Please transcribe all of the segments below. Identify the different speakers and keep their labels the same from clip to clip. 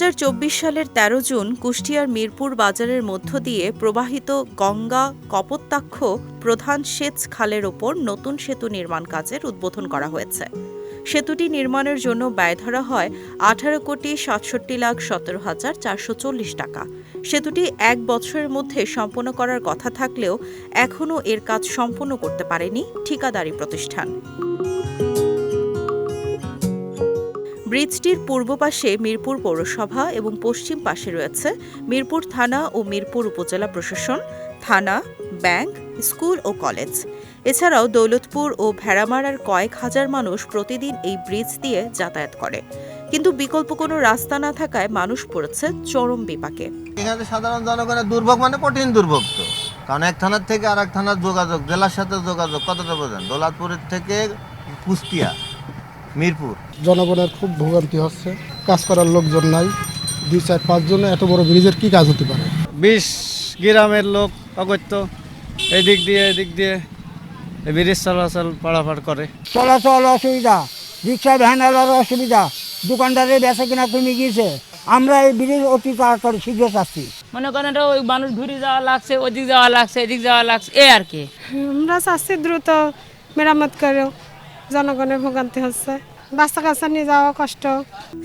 Speaker 1: সালের ১৩ জুন কুষ্টিয়ার মিরপুর বাজারের মধ্য দিয়ে প্রবাহিত গঙ্গা, কপোতাক্ষ, প্রধান সেচ খালের ওপর নতুন সেতু নির্মাণ কাজের উদ্বোধন করা হয়েছে। সেতুটি নির্মাণের জন্য ব্যয় ধরা হয় আঠারো কোটি সাতষট্টি লাখ সতেরো হাজার চারশো চল্লিশ টাকা। সেতুটি এক বছরের মধ্যে সম্পন্ন করার কথা থাকলেও এখনও এর কাজ সম্পন্ন করতে পারেনি ঠিকাদারি প্রতিষ্ঠান। ব্রিজটির পূর্ব পাশে মিরপুর পৌরসভা এবং পশ্চিম পাশে রয়েছে মিরপুর থানা ও মিরপুর উপজেলা প্রশাসন, থানা, ব্যাংক, স্কুল ও কলেজ। এছাড়াও দৌলতপুর ও ভেড়ামারার কয়েক হাজার মানুষ প্রতিদিন এই ব্রিজ দিয়ে যাতায়াত করে। কিন্তু বিকল্প কোনো রাস্তা না থাকায় মানুষ পড়েছে চরম বিপাকে।
Speaker 2: এখানে সাধারণ জনগণের দুর্ভোগ মানে কঠিন দুর্ভোগ তো। কারণ এক থানার থেকে আর এক থানার যোগাযোগ, জেলার সাথে যোগাযোগ কতটা বোঝেন? দৌলাদপুরের থেকে কুষ্টিয়া। মিরপুর?
Speaker 3: জনগণের খুব ভোগান্তি হচ্ছে কাজ করার লোকজন নাই। দুই চার পাঁচজনে এত বড় ব্রিজের কি কাজ হতে পারে?
Speaker 4: বিশ গ্রামের লোক অগত্য এদিক দিয়ে এদিক দিয়ে ব্রিজ চলাচল পারাপার করে।
Speaker 5: চলাচল অসুবিধা রিক্সা ভ্যানালার অসুবিধা দোকানদারের বেচা কিনা কমে গিয়েছে। আমরা এই ব্রিজ অতি তাড়াতাড়ি শীঘ্র চাচ্ছি।
Speaker 6: মনে করেন এটা ওই মানুষ ঘুরে যাওয়া লাগছে ওদিক যাওয়া লাগছে এদিক যাওয়া লাগছে এ আর কি।
Speaker 7: আমরা চাচ্ছি দ্রুত মেরামত করেও জনগণের ভোগান্তি হচ্ছে। বাচ্চা কাচ্চা নিয়ে যাওয়া কষ্ট।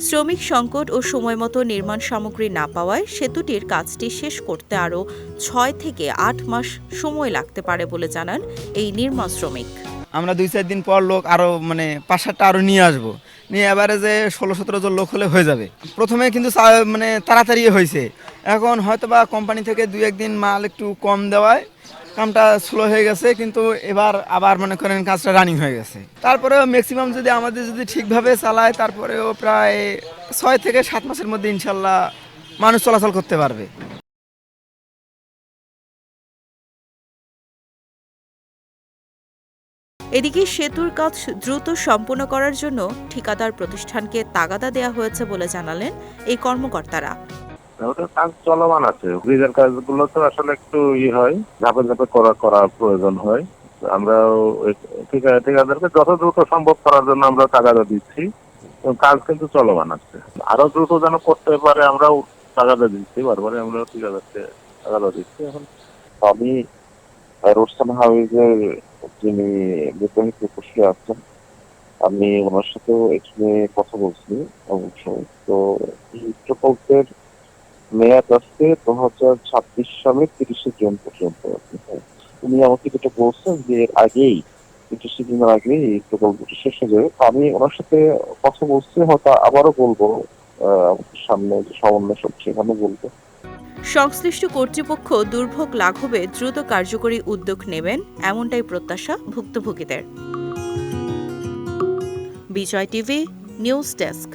Speaker 1: শ্রমিক সংকট ও সময়মতো নির্মাণ সামগ্রী না পাওয়ায় সেতুটির কাজটি শেষ করতে আরও ছয় থেকে আট মাস সময় লাগতে পারে বলে জানান এই নির্মাণ শ্রমিক।
Speaker 8: আমরা দুই চার দিন পর লোক আরও মানে পাঁচ সাতটা আরও নিয়ে আসব। নিয়ে এবারে যে ষোলো সতেরো জন লোক হলে হয়ে যাবে। প্রথমে কিন্তু মানে তাড়াতাড়ি হয়েছে। এখন হয়তো বা কোম্পানি থেকে দু একদিন মাল একটু কম দেওয়ায় কামটা স্লো হয়ে গেছে, কিন্তু এবার আবার মনে করেন কাজটা রানিং হয়ে গেছে। তারপরেও ম্যাক্সিমাম যদি আমাদের যদি ঠিকভাবে চালায়, তারপরেও প্রায় ছয় থেকে সাত মাসের মধ্যে ইনশাল্লাহ মানুষ চলাচল করতে পারবে।
Speaker 1: এদিকে সেতুর কাজ দ্রুত সম্পন্ন করার জন্য ঠিকাদার প্রতিষ্ঠানকে তাগাদা দেওয়া হয়েছে বলে জানালেন এই কর্মকর্তারা।
Speaker 9: ওটা কাজ চলমান আছে। ব্রিজের কাজগুলো তো আসলে একটু ইয়ে হয়, ধাপে ধাপে করা করার প্রয়োজন হয়। আমরা ঠিকা- ঠিকাদারকে যত দ্রুত সম্ভব করার জন্য আমরা টাকাটা দিচ্ছি। কাজ কিন্তু চলমান আছে। আরও দ্রুত যেন করতে পারে আমরাও টাকাটা দিচ্ছি, বারবারই আমরা ঠিকাদারকে টাকাটা দিচ্ছি। এখন
Speaker 10: আমি রোস্টান হাউসের যিনি বিজ্ঞানী প্রকৌশলী আছেন, আমি ওনার সাথে এখানে কথা বলছি। অবশ্যই তো প্রকল্পের মেয়াদ আছে দু হাজার ছাব্বিশ সালের তিরিশে জুন পর্যন্ত। উনি আমাকে যেটা বলছেন যে আগেই, তিরিশে দিনের আগে এই প্রকল্পটি শেষ হয়ে যাবে আমি ওনার সাথে কথা বলছি, হয়তো আবারও বলব সামনে যে সমন্বয় সব সেখানে বলব।
Speaker 1: সংশ্লিষ্ট কর্তৃপক্ষ দুর্ভোগ লাঘবে দ্রুত কার্যকরী উদ্যোগ নেবেন, এমনটাই প্রত্যাশা ভুক্তভোগীদের। Bijoy TV, news desk.